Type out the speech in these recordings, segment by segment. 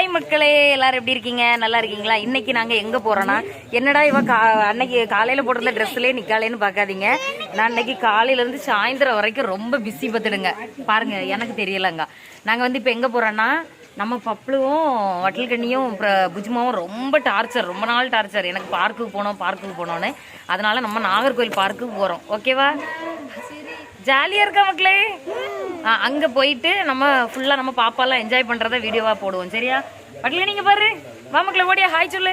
Hi மக்களே எல்லாரும் எப்படி இருக்கீங்க? நல்லா இருக்கீங்களா? இன்னைக்கு நாங்க எங்க போறோம்னா என்னடா இவ கா அன்னைக்கு காலையில போட்டிருந்த ட்ரெஸ்லயே நிக்காலேன்னு பார்க்காதீங்க நான் இன்னைக்கு காலையில இருந்து சாயந்தரம் வரைக்கும் ரொம்ப பிஸி பார்த்துடுங்க. பாருங்க எனக்கு தெரியலங்க. நாங்க வந்து இப்ப எங்க போறோம்னா நம்ம பப்ளுவும் வட்டல்கண்ணியும் புஜ்மாவும் ரொம்ப டார்ச்சர் ரொம்ப நாள் டார்ச்சர் எனக்கு பார்க்குக்கு போகணும் பார்க்குக்கு போகணும்னு அதனால நம்ம நாகர்கோவில் பார்க்குக்கு போறோம். ஓகேவா ஜாலியா இருக்கா மக்களே? ஆ, அங்க போயிட்டு நம்ம ஃபுல்லா நம்ம பாப்பாலாம் என்ஜாய் பண்றத வீடியோவா போடுவோம் சரியா? பட்ல நீங்க பாரு. வா மக்களே ஓடியா ஹாய் சொல்லு.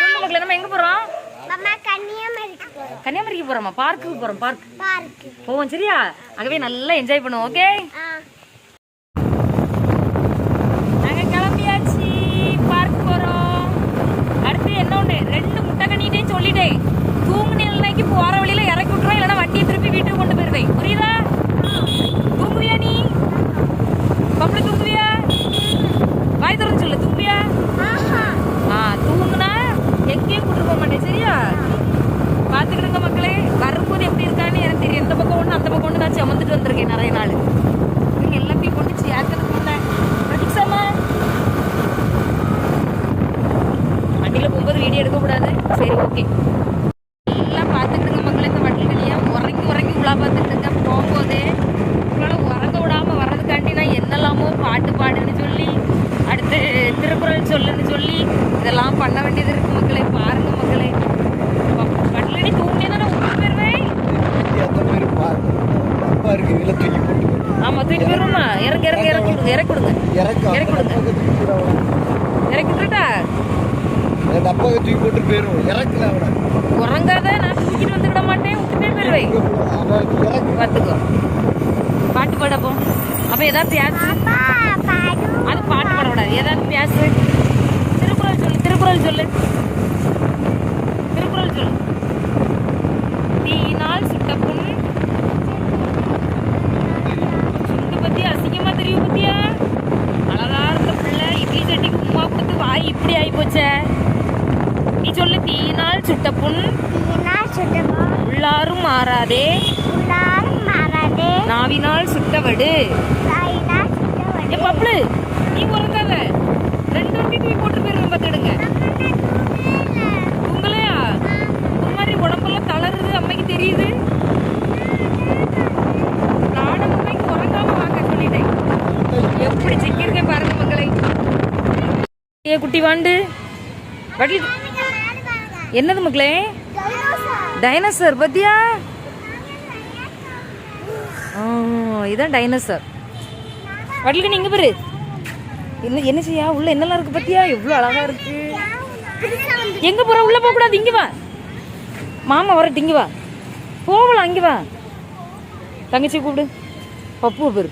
சொல்லு மக்களே நம்ம எங்க அம்மா கன்னியாகுமரிக்கு போறோமா. பார்க்குக்கு போறோம்? பார்க் பார்க்கு போவோம் சரியா? அங்கவே நல்லா என்ஜாய் பண்ணுவோம் ஓகே ஆ. நாங்க கிளம்பியாச்சு. பார்க் போறோம். அடுத்து என்ன ஒண்ணு? ரெண்டு முட்டை கண்ணிட்டே சொல்லிட்டேன். தூங்குன நிலைக்கு போற வழியில இறக்கி விட்டுருவேன் இல்லைன்னா வண்டியை திருப்பி வீட்டுக்கு கொண்டு போயிருவேன் புரியுதா தூங்குவியா நீ பம்பளை தூங்குவியா வாய் திறந்து சொல்லு தூங்குவியா ஆஹா ஆ தூங்குனா எங்கேயும் கூட்டு போக மாட்டேன் சரியா பாத்துக்கிடுங்க மக்களே வரும்போது எப்படி இருக்கான்னு எனக்கு தெரியும் இந்த பக்கம் ஒண்ணு அந்த பக்கம் ஒண்ணு நான் சுமந்துட்டு வந்திருக்கேன் நிறைய நாள் நீங்க எல்லாத்தையும் கொண்டு சேர்க்கறதுக்கு முன்ன பிரதீக்ஷாமா வண்டியில போகும்போது வீடியோ எடுக்க கூடாது சரி ஓகே எல்லாம் பார்த்துக்கிடுங்க மக்களே இந்த வண்டியில் கனியா உறங்கி உறங்கி உலா பார்த்துட்டு இருக்கேன் போகும்போதே உங்களால் உறங்க விடாம வர்றதுக்காண்டி நான் என்னெல்லாமோ பாட்டு பாடுன்னு சொல்லி அடுத்து திருக்குறள் சொல்லுன்னு சொல்லி இதெல்லாம் பண்ண வேண்டியது இருக்கு மக்களே பாருங்க மக்களே வண்டிலடி தூங்கினே தானே உங்களுக்கு போயிருவேன் அந்த மாதிரி பாரு. அப்பா இருக்கு இதுல தூக்கி போட்டு ஆமா தூக்கிட்டு போயிருவோமா இறங்க இறங்க இறக்கி கொடுங்க இறக்கி கொடுங்க இறக்கு இறக்கி கொடுங்க இறக்கி விட்டுட்டா அந்த அப்பாவை தூக்கி போட்டு போயிரும். இறக்குல அவனை உறங்காத நான் தூக்கிட்டு வந்துக்கிட மாட்டேன். விட்டுட்டே இறக்கு பார்த்துக்கோ. பாட்டு பாடப்போ அப்போ ஏதாவது பேசு பாடு அது பாட்டு பாடக்கூடாது ஏதாவது பேசு திருக்குறள் சொல்லு திருக்குறள் சொல்லு. திருக்குறள் சொல்லு. தீயினால் சுட்ட புண் சுண்டு பத்தி அசிங்கமா தெரியும் பத்தியா? அழகா இருந்த பிள்ளை இட்லி சட்டிக்கு உமா கொடுத்து வாய் இப்படி ஆகி போச்சே. சொல்லு தீயினால் சுட்ட புண். உள்ளாரும் மாறாதே. நாவினால் சுட்டவடு. ஏ பப்ளு நீ உறங்காத. ரெண்டு வண்டி தூக்கி போட்டு போயிருவேன் பார்த்துடுங்க உங்களையா ஒரு மாதிரி உடம்பெல்லாம் தளருது அம்மைக்கு தெரியுது? நானும் அம்மைக்கு உறங்காம வாங்க சொல்லிட்டேன். எப்படி சிக்கியிருக்கேன் பாருங்க மக்களை. ஏ குட்டி வாண்டு. வட்டி என்னது மக்களே? டைனோசர் பத்தியா? இதான் டைனோசர் வடலுக்கு நீங்க பாரு. என்ன என்ன செய்யா? உள்ள என்னெல்லாம் இருக்கு பத்தியா? எவ்வளவு அழகா இருக்கு. எங்க போற? உள்ள போக கூடாது. இங்க வா. மாமா வரட்டு இங்க வா. போகலாம் இங்க வா. தங்கச்சி கூப்பிடு. பப்பு பேரு.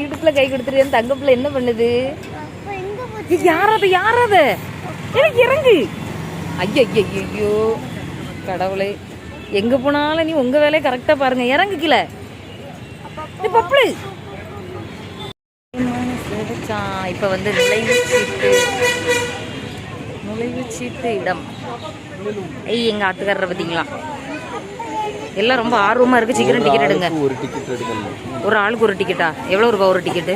இடுப்புல கை கொடுத்துரு. என் தங்க பிள்ளை என்ன பண்ணுது? யாராவது யாராவது எனக்கு இறங்கு. ஐயோ ஐயோ ஐயோ கடவுளே. எங்க போனாலும் நீ உங்க வேலையை கரெக்டா பாருங்க. இறங்கு கீழே. இது பப்புளு. இப்ப வந்து நுழைவு சீட்டு. நுழைவு சீட்டு இடம். ஐய் எங்க ஆத்துக்காரரை பார்த்தீங்களா? எல்லாம் ரொம்ப ஆர்வமா இருக்கு. சீக்கிரம் டிக்கெட் எடுங்க. ஒரு டிக்கெட் எடுக்கணும் ஒரு ஆளுக்கு ஒரு டிக்கெட்டா எவ்வளோ ரூபா ஒரு டிக்கெட்டு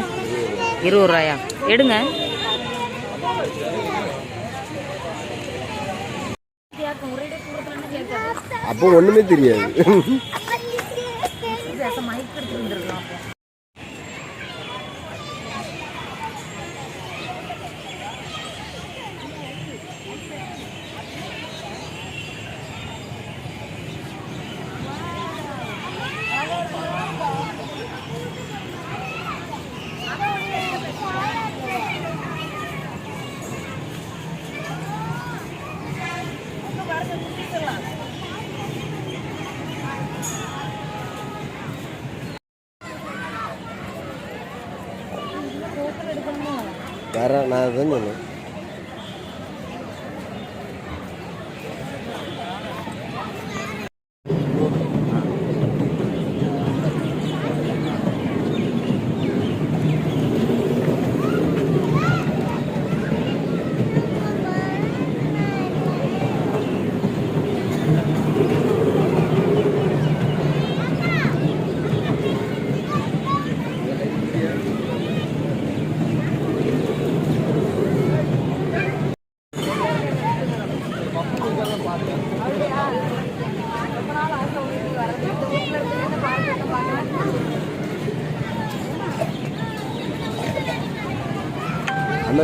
இருபது ரூபாயா? எடுங்க. அப்போ ஒண்ணுமே தெரியாது.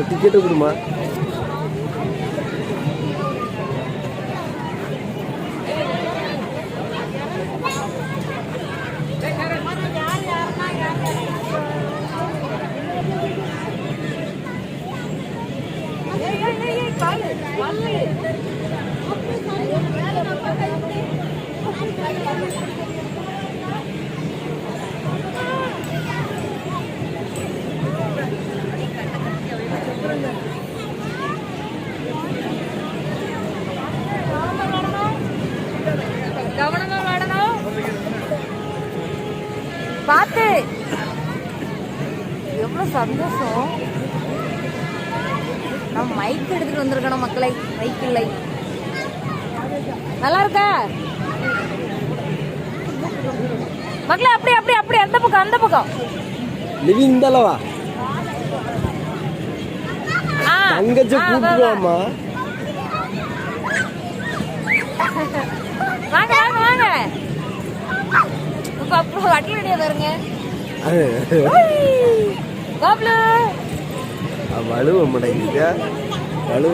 அந்த டிக்கெட்டு கொடுமா. கவனமா விளையாடணும் பார்த்து எவ்வளவு சந்தோஷம் நம்ம மைக் எடுத்துட்டு வந்திருக்கணும் மக்களை மைக் இல்லை நல்லா இருக்கா மக்களே அப்படி அப்படி அப்படி அந்த பக்கம் அந்த பக்கம் ஆ, தங்கச்சி. கூப்பிடுவாமா வாங்க வாங்க வாங்க. அப்புறம் வட்டி ரெடியா பாருங்க. கோப்லு. வலுவ மாட்டேங்குது வலுவ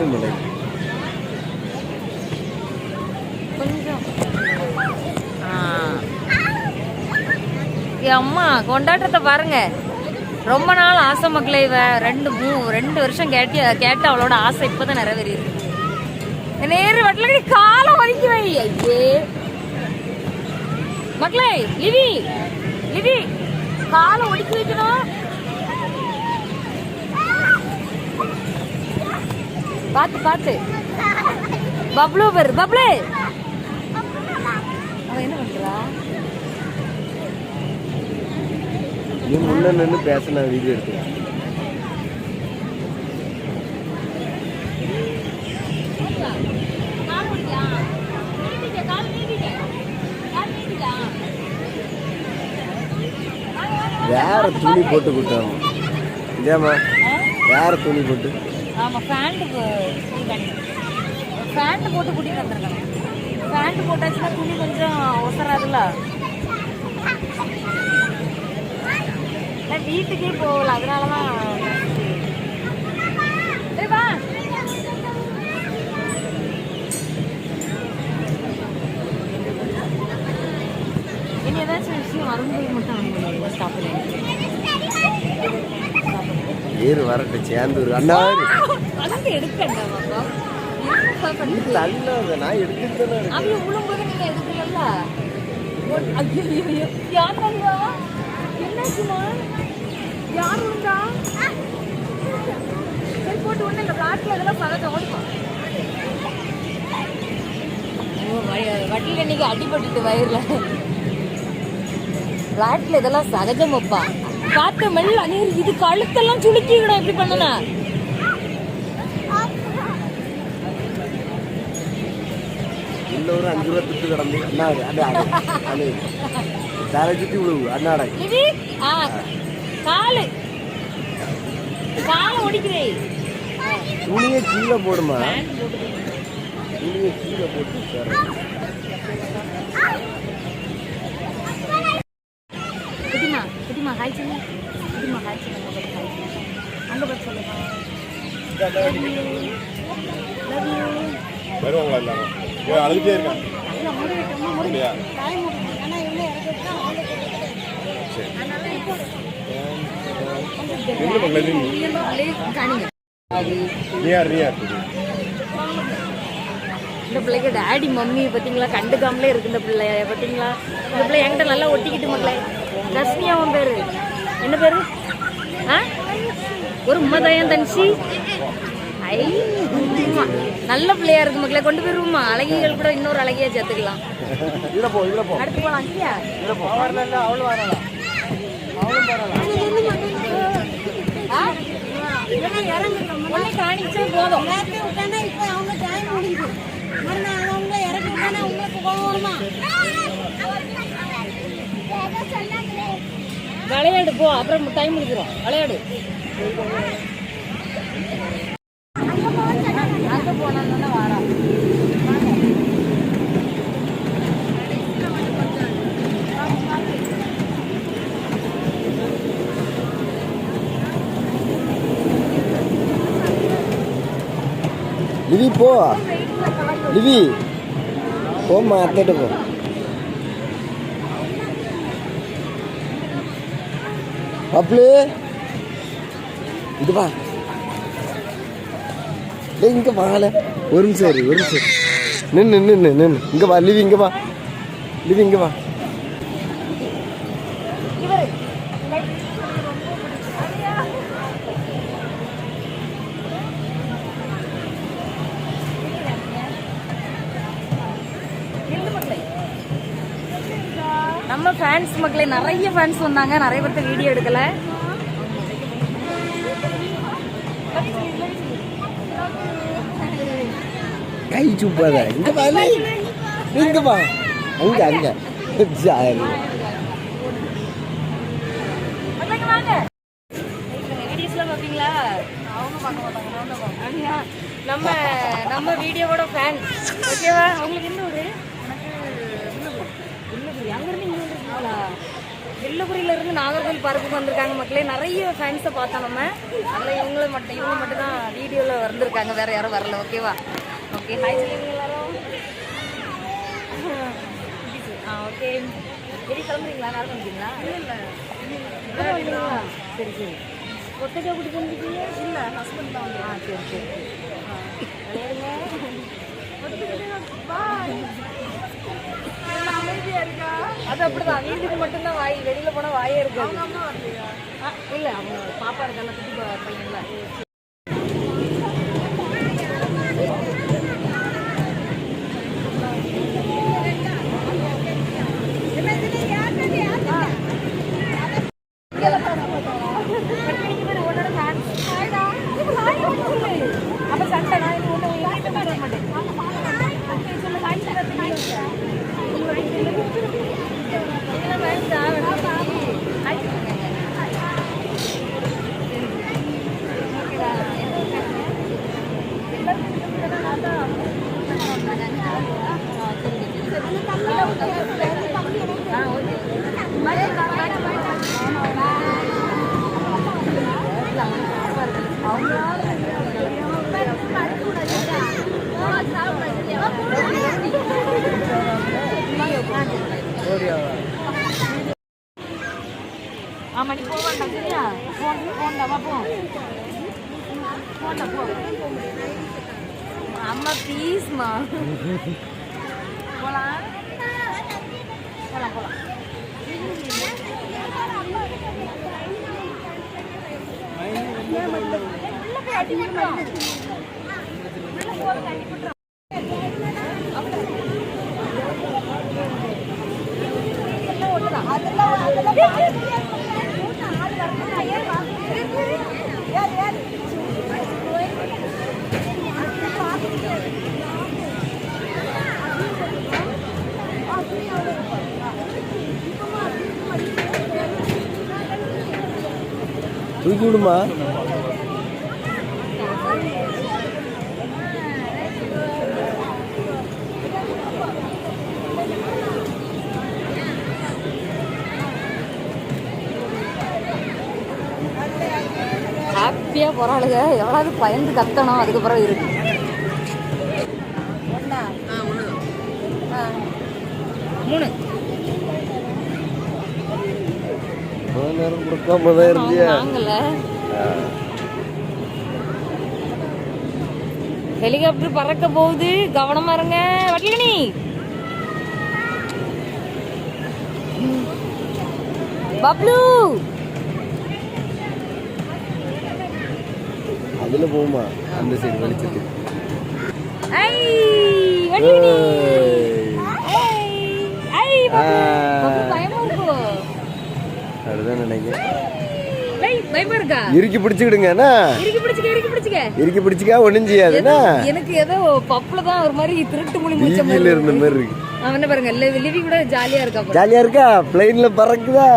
அம்மா கொண்டாட்டத்தை பாருங்க. ரொம்ப நாள் ஆசை மக்களே இவ. ரெண்டு மூ ரெண்டு வருஷம் கேட்டி கேட்ட அவளோட ஆசை இப்பதான் நிறைவேறியிருக்கு. நேரு வட்டலடி காலம் வலிக்கு வை. ஐயே. மக்களே லிவி லிவி காலை ஒடுக்கி வைக்கணும். பாத்து பாத்து பப்ளூ பேர் பப்ளு. அவன் என்ன பண்றா? நீ முன்ன நின்று பேச நான் வீடியோ எடுத்தேன் வேற துணி போட்டு கொடுத்தாங்க இதேம்மா வேற துணி போட்டு. ஆமாம் ஃபேண்ட் ஃபேண்ட் போட்டு கூட்டிட்டு வந்திருக்கணும் ஃபேண்ட் போட்டாச்சுன்னா துணி கொஞ்சம் ஒசராதுல்ல நான் வீட்டுக்கே போகல அதனாலதான் சரி, வா. இனி ஏதாச்சும் விஷயம் வரும்போது மட்டும் ஸ்டாப் ஏறு வரட்டு சேர்ந்து அண்ணா வந்து எடுக்கண்டா பாப்பா நீ தள்ளாத நான் எடுத்துட்டு தானே அவைய விழும்போது நீங்க எடுக்கல ஐயோ யார் தந்தா என்னாச்சுமா யார் விழுந்தா சரி போட்டு ஒண்ணு இல்ல பிளாட்ல அதெல்லாம் சகஜம் ஓடுமா? வட்டியில் இன்னைக்கு அடிபட்டுட்டு வயிறுல. பிளாட்ல இதெல்லாம் சகஜம் அப்பா. பார்த்த மெல்ல நீர் இது கழுத்தெல்லாம் சுளுக்கிக்கணும் எப்படி பண்ணனா. இன்னும் ஒரு அஞ்சு ரூபா திட்டு கிடந்து. அண்ணா அடே அடே தலை சுற்றி விழுவு அண்ணாடா. இது? ஆ. காலு. காலை ஒடிக்கிறே. துணியை கீழே போடுமா? துணியை கீழே போட்டு. குட்டிமா குட்டிமா ஹாய் சொல்லு குட்டிமா ஹாய் சொல்லு. அங்க பார்த்து யூ வருவாங்களா எல்லாரும்? அழுதுட்டே இருக்காங்க இறக்கிட்டா எங்க மகளே நீ காணிங்க நீ யார் நீ யார் இந்த பிள்ளைக்கு டாடி மம்மி பார்த்தீங்களா? கண்டுக்காமலே இருக்கு இந்த பிள்ளை பார்த்தீங்களா? இந்த பிள்ளை என்கிட்ட நல்லா ஒட்டிக்கிட்டு மக்களே ரஷ்மி அவன் பேரு. என்ன பேரு? ஆ? ஒரு உம்மதாயம் தனிச்சு ஐ உம்மா. நல்ல பிள்ளையா இருக்கு மக்களே கொண்டு போயிருவோமா அழகிகள் கூட இன்னொரு அழகியா சேர்த்துக்கலாம். இதுல போ இதுல போ அடுத்து இப்போ அவங்க டைம் போ அவளும் வரலாம் ஆ? உன்னை காணிச்சா போதும் விளையாடு போ. அப்புறம் டைம் முடிக்கிறோம் விளையாடு. போனா போ. லிவி. போம்மா அத்தைட்டு போ. பப்ளு இது வா. டேய் இங்க வாழ ஒரு நிமிஷம் ஒரு நிமிஷம் நின்று நின்று நின்று இங்கே வா லிவி இங்கே வா. லிவி இங்கே வா நம்ம ஃபேன்ஸ் மக்களே நிறைய ஃபேன்ஸ் வந்தாங்க நிறைய பேர்த்த வீடியோ எடுக்கல. கை சுப்பாத இங்க லி. இங்க வா. அங்க அங்க. அப்படியா? நம்ம நம்ம வீடியோவோட ஃபேன் ஓகேவா உங்களுக்கு என்ன வில்லுபுரியில இருந்து நாகர்கோவில் பார்க்குக்கு வந்திருக்காங்க மக்களே. நிறைய ஃபேன்ஸை பார்த்தோம் நம்ம. அதில் இவங்களும் மட்டும் இவங்க மட்டும் தான் வீடியோவில் வந்திருக்காங்க. வேற யாரும் வரல. ஓகேவா ஓகே ஹாய் சொல்லுங்க எல்லாரும் ஆ ஓகே வெளியே கிளம்புறீங்களா? நேரம் வந்துட்டீங்களா இல்லை சரி சரி. ஒட்டக்கா பிடிக்க வந்துருக்கீங்க இல்லை ஹஸ்பண்ட் தான் வந்து ஆ சரி சரி. ஆ. விளையாடுங்க அது அப்படிதான். வீட்டுக்கு மட்டும்தான் வாய் வெளியில போனா வாயே இருக்காது. இல்ல அவங்க பாப்பா இருக்கால குட்டி பையன்ல. Mamma Pisma. Voilà. Voilà, voilà. Yeah, my love. Look at it. தூக்கி விடுமா ஹாப்பியாக போகிறாளுங்க எவ்வளோ பயந்து கத்தணும். அதுக்கப்புறம் இருக்கு. நேரம் கொடுக்காம தான் இருந்தியா? ஹெலிகாப்டர் பறக்க போகுது. கவனமா இருங்க வட்டலனி பப்ளு. அதுல போகுமா? அந்த சைடு வெளிச்சத்துக்கு. ஐ வட்டலனி ஏய். ஐ ஐ பப்ளு. ஆ. பப்ளு பயமா இருக்கும் இருக்கா இறுக்கி பிடிச்சிக்கிடுங்க என்ன? இறுக்கி பிடிச்சுக்க இறுக்கி பிடிச்சுக்க. இறுக்கி பிடிச்சிக்கா ஒண்ணும் எனக்கு ஏதோ பப்புல தான் ஒரு மாதிரி திருட்டு மொழி முடிச்ச மாதிரி இருந்த மாதிரி இருக்கு. அவன் என்ன பாருங்க லிவி கூட ஜாலியா இருக்கா. ஜாலியா இருக்கா? பிளைன்ல பறக்குதா.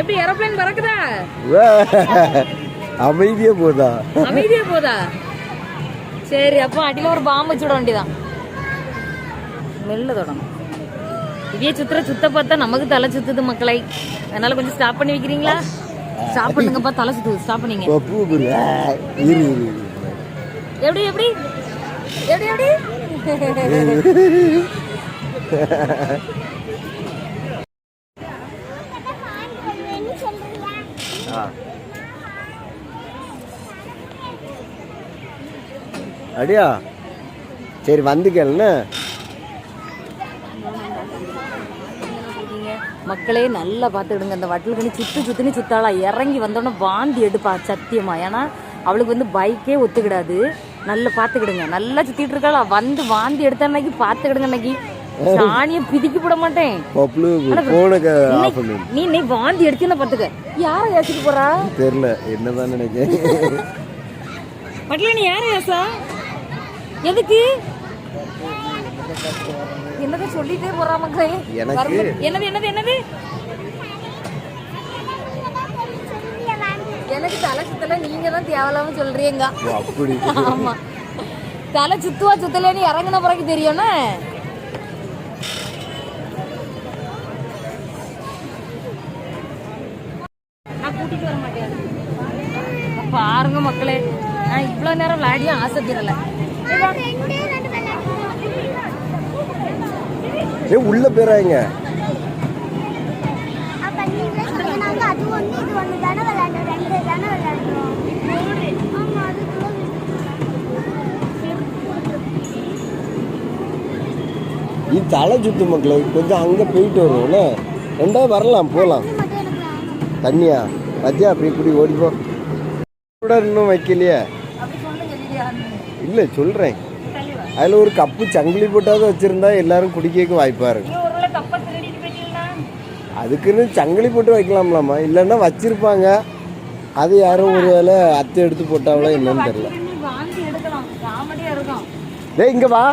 எப்படி ஏரோப்ளேன் பறக்குதா. அமைதியா போதா? அமைதியா போதா? சரி அப்போ அடியில ஒரு பாம்பு வச்சுட வேண்டியதான் மெல்ல தொடணும். இதே சுத்துற சுத்த பார்த்தா நமக்கு தலை சுத்துது மக்களை. அதனால கொஞ்சம் ஸ்டாப் பண்ணி வைக்கிறீங்களா? ஸ்டாப் பண்ணுங்கப்பா தலை சுத்து ஸ்டாப் பண்ணீங்க. எப்படி எப்படி? எப்படி எப்படி? அடியா. சரி வந்து கேளுண்ணே மக்களே நல்லா பார்த்துக்கிடுங்க. இந்த வட்டலுக்கணி சுத்து சுத்துன்னு சுத்தாளா? இறங்கி வந்தோடனே வாந்தி எடுப்பா சத்தியமா. ஏன்னா அவளுக்கு வந்து பைக்கே ஒத்துக்கிடாது. நல்லா பார்த்துக்கிடுங்க. நல்லா சுத்திட்டு இருக்காளா? வந்து வாந்தி எடுத்த அன்னைக்கு பார்த்துக்கிடுங்க அன்னைக்கு சாணியை பிதிக்கி போட மாட்டேன். நீ நீ வாந்தி எடுத்தீங்கன்னா பார்த்துக்க? யாரை ஏசிட்டு போறா? தெரில என்னதான் நினைக்கிறேன். நீ யாரை ஏசா? எதுக்கு? என்னது சொல்லிட்டே போறா மக்களே எனக்கு- என்னது என்னது என்னது? எனக்கு தலை சுத்தல நீங்க தான் தேவையில்லாம சொல்றீங்க. அப்படி. ஆமா. தலை சுத்துவா சுத்தலன்னு இறங்கின பிறகு தெரியும்னா நான் கூட்டிட்டு வர மாட்டேன். பாருங்க மக்களே நான் இவ்வளவு நேரம் விளையாடியும் ஆசை தீரல. ஏ உள்ள போயிறாங்க. இது நீ தலை சுத்து மக்களே கொஞ்சம் அங்கே போயிட்டு வருவோம்ல ரெண்டாவது வரலாம் போகலாம் தண்ணியா? பத்தியா அப்படி இப்படி ஓடிப்போ கூட இன்னும் வைக்கலையே. இல்லை சொல்கிறேன் அதில் ஒரு கப்பு சங்கிலி போட்டாவது வச்சுருந்தா எல்லாரும் குடிக்க வாய்ப்பாக இருக்கும். அதுக்குன்னு சங்கிலி போட்டு வைக்கலாம்லாமா? இல்லைன்னா வச்சிருப்பாங்க. அது யாரும் ஒரு வேளை அத்தை எடுத்து போட்டாங்களோ என்னன்னு தெரியல. டேய் இங்க வா.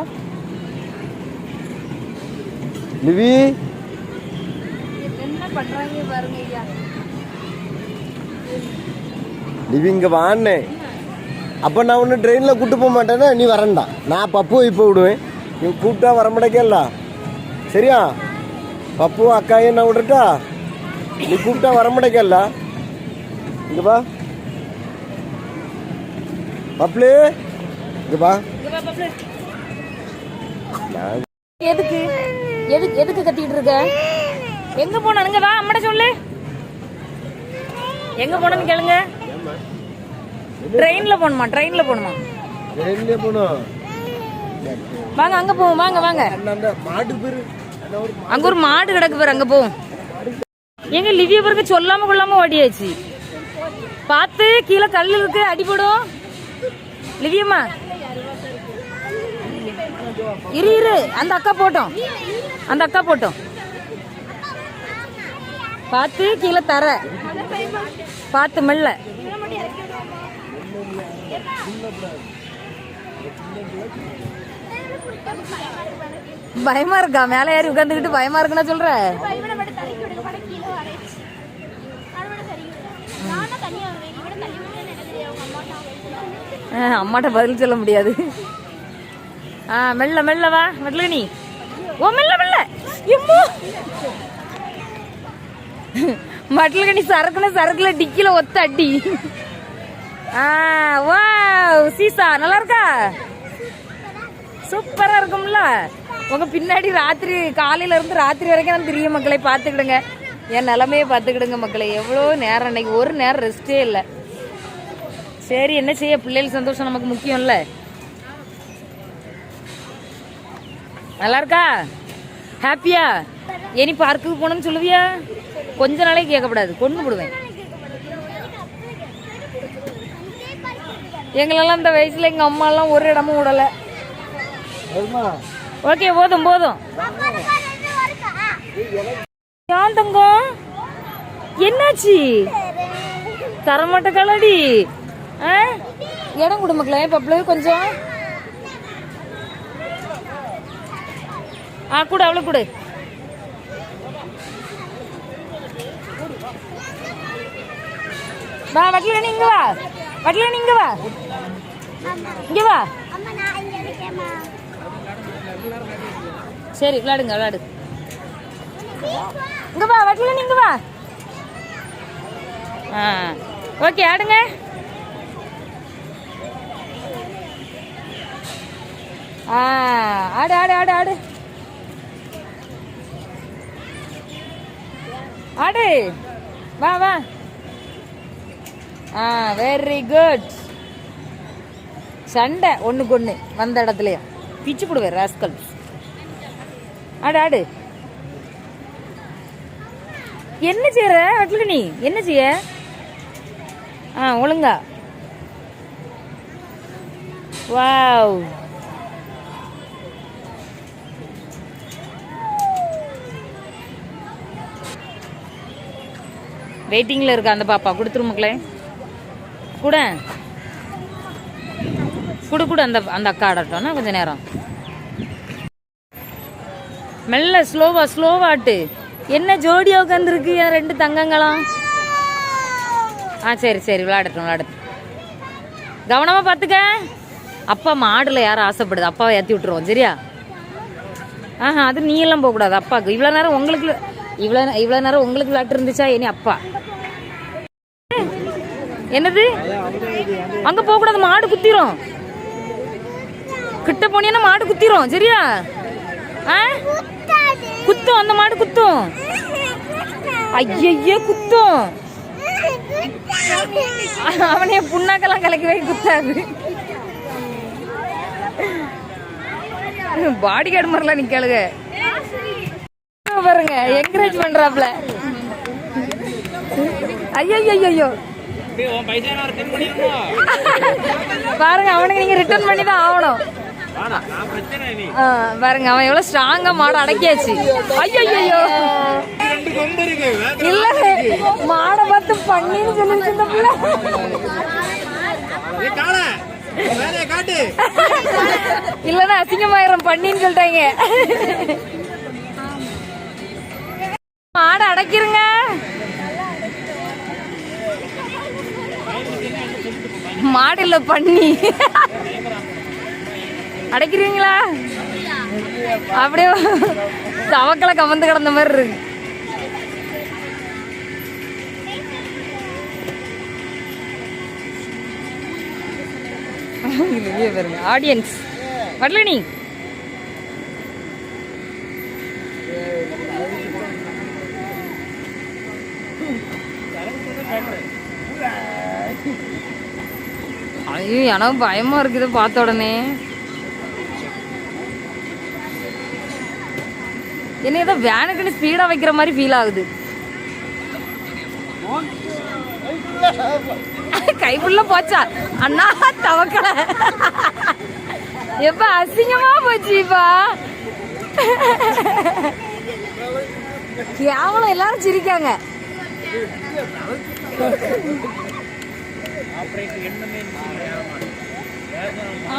லிவி லிவி இங்க வான்னே அப்போ நான் ஒன்று ட்ரெயினில் கூட்டு போக மாட்டேன்னா நீ வரண்டா நான் பப்பு இப்போ விடுவேன். நீ கூப்பிட்டா வர மாட்டேக்கல சரியா? பப்பு அக்காயும் நான் விடட்டா நீ கூப்பிட்டா வர மாட்டேக்கல இங்க வா. பப்ளு. இங்க வா. நான் எதுக்கு? எதுக்கு எதுக்கு கத்திட்டு இருக்க? எங்க போனானுங்க வா அம்மட சொல்லு. எங்க போனன்னு கேளுங்க. ட்ரெயின்ல போகணுமா? ட்ரெயின்ல போகணுமா? ட்ரெயின்லேயே போகணும். வாங்க அங்க போவோம். வாங்க வாங்க. அங்க ஒரு மாடு கிடக்கு பாரு அங்க போவோம். எங்க லிவிய பிறகு சொல்லாம கொள்ளாம ஓடியாச்சு. பார்த்து கீழே கல் இருக்கு அடிபடும் லிவியம்மா. இரு இரு. அந்த அக்கா போட்டோம். அந்த அக்கா போட்டோம். பார்த்து கீழே தர. பார்த்து மெல்ல. பயமா இருக்கா? மேலே ஏறி உட்காந்துக்கிட்டு பயமா இருக்குன்னா சொல்ற? அம்மாட்ட பதில் சொல்ல முடியாது. ஆ மெல்ல மெல்ல வா மெல்ல நீ ஓ மெல்ல மெல்ல. எம்மோ. மட்டலுக்கு நீ சரக்குன்னு சரக்குல டிக்கில ஒத்த அடி. ஆ சீசா நல்லா இருக்கா சூப்பரா இருக்கும்ல? உங்க பின்னாடி ராத்திரி காலையில இருந்து ராத்திரி வரைக்கும் நான் தெரிய மக்களை பார்த்துக்கிடுங்க. என் நிலமையை பார்த்துக்கிடுங்க மக்களை. எவ்வளோ நேரம் அன்னைக்கு ஒரு நேரம் ரெஸ்டே இல்லை. சரி என்ன செய்ய? பிள்ளைகள் சந்தோஷம் நமக்கு முக்கியம்ல. நல்லா இருக்கா ஹாப்பியா? இனி பார்க்குக்கு போகணும்னு சொல்லுவியா? கொஞ்ச நாளைக்கு கேட்கக்கூடாது கொண்டு விடுவேன் எங்களெல்லாம் இந்த வயசுல எங்க அம்மா எல்லாம் ஒரு இடமும் விடல ஓகே போதும் போதும். ஏன் தங்கம்? என்னாச்சு? தரமாட்ட கலடி இடம் கொடு மக்களே பப்ளு கொஞ்சம். ஆ கூட அவ்வளோ கொடு. வா வட்டில நீங்க வா நீங்க வா. இங்க வா. அம்மா நான் இங்க இருக்கேம்மா சரி விளாடுங்க விளாடு. இங்க வா வட்டில நீங்க வா. ஆ ஓகே ஆடுங்க. ஆ ஆடு ஆடு ஆடு ஆடு. ஆடு. வா வா. ஆ வெரி குட் சண்டை ஒன்றுக்கு ஒன்று வந்த இடத்துலையே. பிச்சு போடுவேன் ராஸ்கல் ஆடு ஆடு. என்ன செய்யற அட்ல நீ? என்ன செய்ய? ஆ ஒழுங்கா. வாவ் வெயிட்டிங்கில் இருக்கு அந்த பாப்பா கொடுத்துரு மக்களே. கூட குடு குடு அந்த அந்த அக்கா ஆடட்டோம்னா கொஞ்ச நேரம். மெல்ல ஸ்லோவா ஸ்லோவாட்டு என்ன ஜோடியா உட்காந்துருக்கு என் ரெண்டு தங்கங்களும்? ஆ சரி சரி விளாடட்டும் விளாடட்டும் கவனமா பார்த்துக்க அப்பா மாடுல யாரும் ஆசைப்படுது? அப்பாவை ஏற்றி விட்டுருவோம் சரியா? ஆஹா அது நீ எல்லாம் போகக்கூடாது அப்பாவுக்கு இவ்வளோ நேரம் உங்களுக்கு இவ்வளோ இவ்வளோ நேரம் உங்களுக்கு விளாட்டு இருந்துச்சா? இனி அப்பா. என்னது? அங்க போக கூடாது மாடு குத்திரும். கிட்ட போனீங்கன்னா மாடு குத்திரும் சரியா? ஆ? குத்தும் அந்த மாடு குத்தும். ஐயையே குத்தும். அவனே புண்ணாக்கெல்லாம் கலக்கி குத்தாது பாடி கார்டு மாதிரிலாம் நிக்காளுங்க பாருங்க என்கரேஜ் பண்றாப்ல. ஐயோ ஐயோ பாருங்க அவனுக்கு நீங்க ரிட்டர்ன் பண்ணி தான் ஆகணும் ஆ, பாருங்க அவன் எவ்வளவு ஸ்ட்ராங்கா மாடு அடக்கியாச்சு. ஐயோ இல்ல மாடை பார்த்து பண்ணின்னு சொல்லிட்டு பிள்ளை. இல்லன்னா அசிங்கமாயிரம் பண்ணின்னு சொல்லிட்டாங்க. மாடை அடக்கிருங்க. மாடல பண்ணி. அடைக்கிறீங்களா? அப்படியே தவக்கலை கவர்ந்து கிடந்த மாதிரி இருக்கு. பாருங்க ஆடியன்ஸ் வரல நீ ஐயோ எனக்கு பயமா இருக்குது பார்த்த உடனே. என்ன ஏதோ வேனுக்குன்னு ஸ்பீடா வைக்கிற மாதிரி ஃபீல் ஆகுது. கைக்குள்ள போச்சா? அண்ணா தவக்கல. எப்ப அசிங்கமா போச்சுப்பா கேவலம் எல்லாரும் சிரிக்காங்க.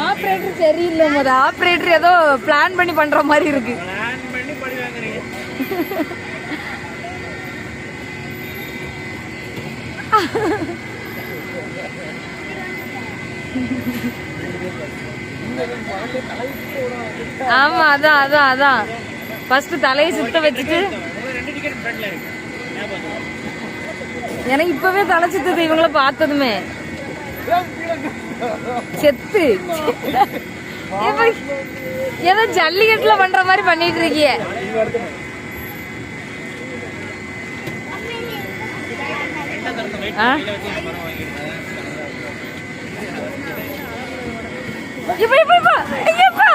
ஆப்ரேட்டர் சரியில்லை முத. ஆப்ரேட்டர் ஏதோ பிளான் பண்ணி பண்ற மாதிரி இருக்கு. ஆமா அதான் அதான் அதான். ஃபர்ஸ்ட் தலையை சுத்த வச்சுட்டு. எனக்கு இப்பவே தலை சுத்துது இவங்கள பார்த்ததுமே. செத்து. ஏதோ ஜல்லிக்கட்டுல பண்ற மாதிரி பண்ணிட்டு இருக்கிய. என்னப்பா?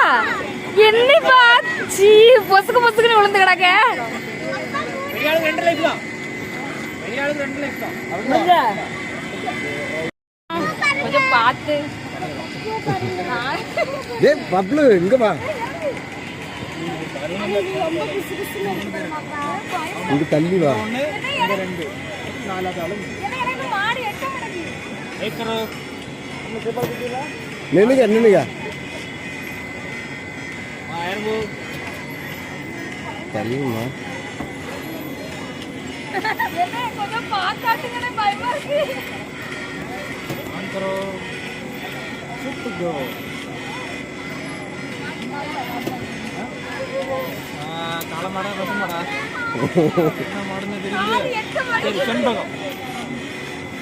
சீ பொசுக்கு பொசுக்குன்னு விழுந்து கிடக்க. பார்த்து டேய் பப்ளு இங்க வா. இங்க தள்ளி வா. நின்னுங்க நின்னுங்க தெரியுமா கொஞ்சம் பார்த்தாட்டுங்கன்னு பயமா இருக்கு.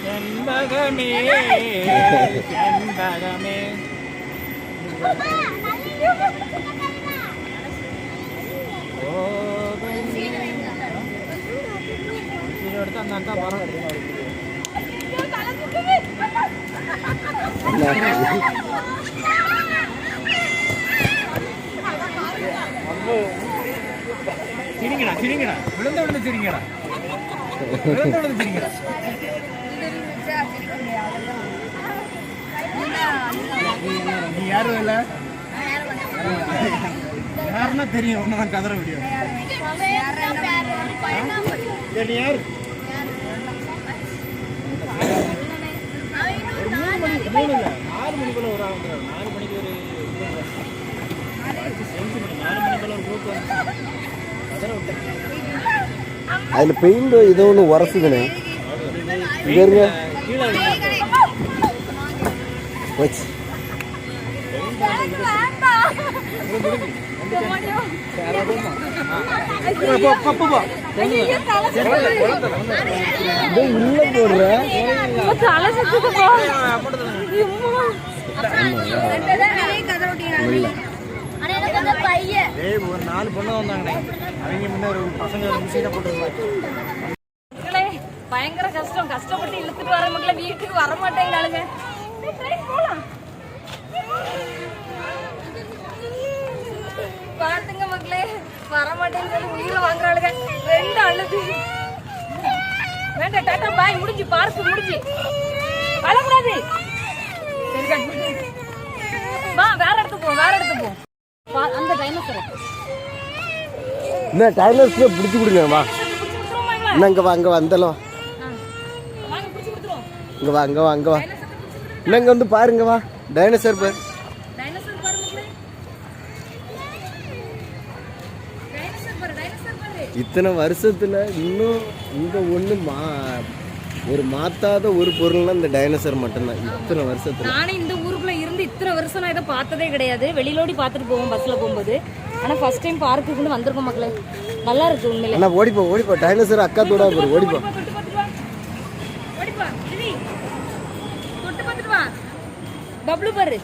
செண்பகமே செண்பகமே இதோட அந்த அக்கா மரம் சிரிங்கடா சிரிங்கடா. விழுந்த விழுந்து சிரிங்கடா. விழுந்த விழுந்து சிரிங்கடா. நீ யாரும் இல்ல? யாருன்னா தெரியும். ஒன்னு கதற முடியும் நீ யாரு? மூணு இல்ல நாலு மணிக்குள்ள ஒரு ஆள் வந்துடும் நாலு மணிக்கு ஒரு நாலு மணிக்குள்ள ஒரு குரூப் வந்து கதற விட்டேன் அதில் பெயிண்ட் ஏதோ ஒன்று உரசுதுண்ணே இங்கே இருங்க. போச்சு பப்பு போ இதோ உள்ள போடுற தலை சுத்துது போ எனக்கு அந்த ஒரு நாலு பொண்ணு வந்தாங்கண்ணே அவங்க முன்ன ஒரு பசங்க மிஷினை போட்டுருந்தாங்க மக்களே பயங்கர கஷ்டம் கஷ்டப்பட்டு இழுத்துட்டு வர மக்களே வீட்டுக்கு வர மாட்டேங்கிறாளுங்க போலாம் பாத்துங்க மக்களே. வர மாட்டேன்னு சொல்லி உயிரை வாங்குறாளுங்க ரெண்டு அழுது. வேண்டாம் டாட்டா பாய் முடிஞ்சு பார்த்து முடிஞ்சு. வரக்கூடாது சரிக்கா வா வேற இடத்துக்கு போ வேற இடத்துக்கு போ. பா- அந்த டைனோசரை என்ன டைலர்ஸ்ல பிடிச்சி கொடுங்க வா. என்ன இங்கே வா அங்கே வந்தலாம் இங்கே வா அங்கே வா அங்கே வா. என்ன இங்கே வந்து பாருங்க வா. டைனோசர் பாரு டைனோசர் பாரு மக்களே டைனோசர் பாரு டைனோசர் பாரு இத்தனை வருஷத்துல இன்னும் இங்க ஒண்ணு மா ஒரு மாத்தாத ஒரு பொருள்னா இந்த டைனோசர் மட்டும்தான். இத்தனை வருஷத்துல. நானே இந்த ஊருக்குள்ள இருந்து இத்தனை வருஷம் நான் இதை பார்த்ததே கிடையாது. வெளியிலோடி பார்த்துட்டு போவோம் பஸ்ல போகும்போது. ஆனா ஃபர்ஸ்ட் டைம் பார்க்குன்னு வந்திருக்கோம் மக்களே. நல்லா இருக்கு உண்மையிலே. அண்ணா ஓடிப்போ ஓடிப்போ. டைனோசர் அக்கா தோடா போரு ஓடிப்போ. பப்ளு பாரு.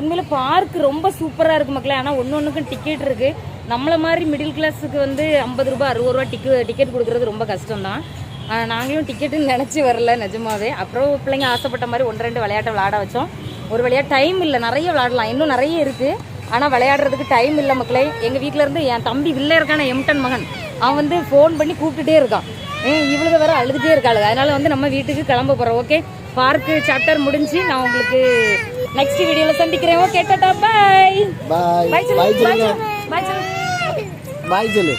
உண்மையில பார்க் ரொம்ப சூப்பரா இருக்கு மக்களே. ஆனா ஒன்னு ஒண்ணுக்கும் டிக்கெட் இருக்கு. நம்மள மாதிரி மிடில் கிளாஸுக்கு வந்து ஐம்பது ரூபாய் அறுபது ரூபா டிக்கெட் டிக்கெட் கொடுக்கறது ரொம்ப கஷ்டம் தான் நாங்களும் டிக்கெட்டுன்னு நினச்சி வரல நிஜமாவே. அப்புறம் பிள்ளைங்க ஆசைப்பட்ட மாதிரி ஒன்று ரெண்டு விளையாட்டை விளையாட வச்சோம். ஒரு விளையாட்டு டைம் இல்லை நிறைய விளையாடலாம். இன்னும் நிறைய இருக்குது ஆனால் விளையாடுறதுக்கு டைம் இல்லை மக்களே. எங்கள் வீட்டில் இருந்து என் தம்பி வில்ல இருக்கான எம்டன் மகன். அவன் வந்து ஃபோன் பண்ணி கூப்பிட்டுட்டே இருக்கான். ஏன் இவ்வளோ வேறு அழுதுகிட்டே இருக்காளுங்க அதனால் வந்து நம்ம வீட்டுக்கு கிளம்ப போகிறோம் ஓகே பார்க்கு சாப்டர் முடிஞ்சு நான் உங்களுக்கு நெக்ஸ்ட் வீடியோவில் சந்திக்கிறேன். ஓகே டாடா பாய் பாய் பாய் சொல்லு பாய் சொல்லு பாய் சொல்லு.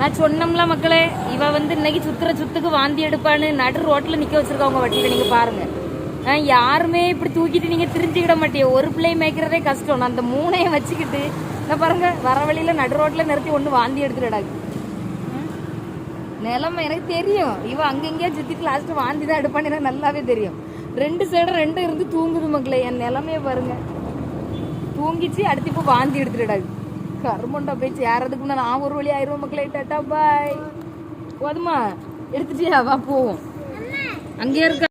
நான் சொன்னோம்ல மக்களே இவ வந்து இன்னைக்கு சுத்துற சுத்துக்கு வாந்தி எடுப்பான்னு நடு ரோட்ல நிக்க வச்சிருக்கவங்க வட்டியில நீங்க பாருங்க. யாருமே இப்படி தூக்கிட்டு நீங்க திரிஞ்சுக்கிட மாட்டீங்க ஒரு பிள்ளை மேய்க்கிறதே கஷ்டம். நான் அந்த மூணையும் வச்சுக்கிட்டு நான் பாருங்க வர வழியில நடு ரோட்ல நிறுத்தி ஒண்ணு வாந்தி எடுத்துடாது நிலைமை எனக்கு தெரியும். இவ அங்கங்கேயா சுத்திட்டு லாஸ்ட் வாந்தி தான் எடுப்பான்னு எனக்கு நல்லாவே தெரியும். ரெண்டு சைடும் ரெண்டும் இருந்து தூங்குது மக்களே என் நிலைமைய பாருங்க. தூங்கிச்சு அடுத்து இப்போ வாந்தி எடுத்துடாது கருமண்டா போயிடுச்சு. ஏறதுக்கு முன்னாடி நான் ஒரு வழி ஆயிரம் மக்களே. டாட்டா பாய் போதுமா? எடுத்துட்டியா? வா போவோம். அங்கே இருக்க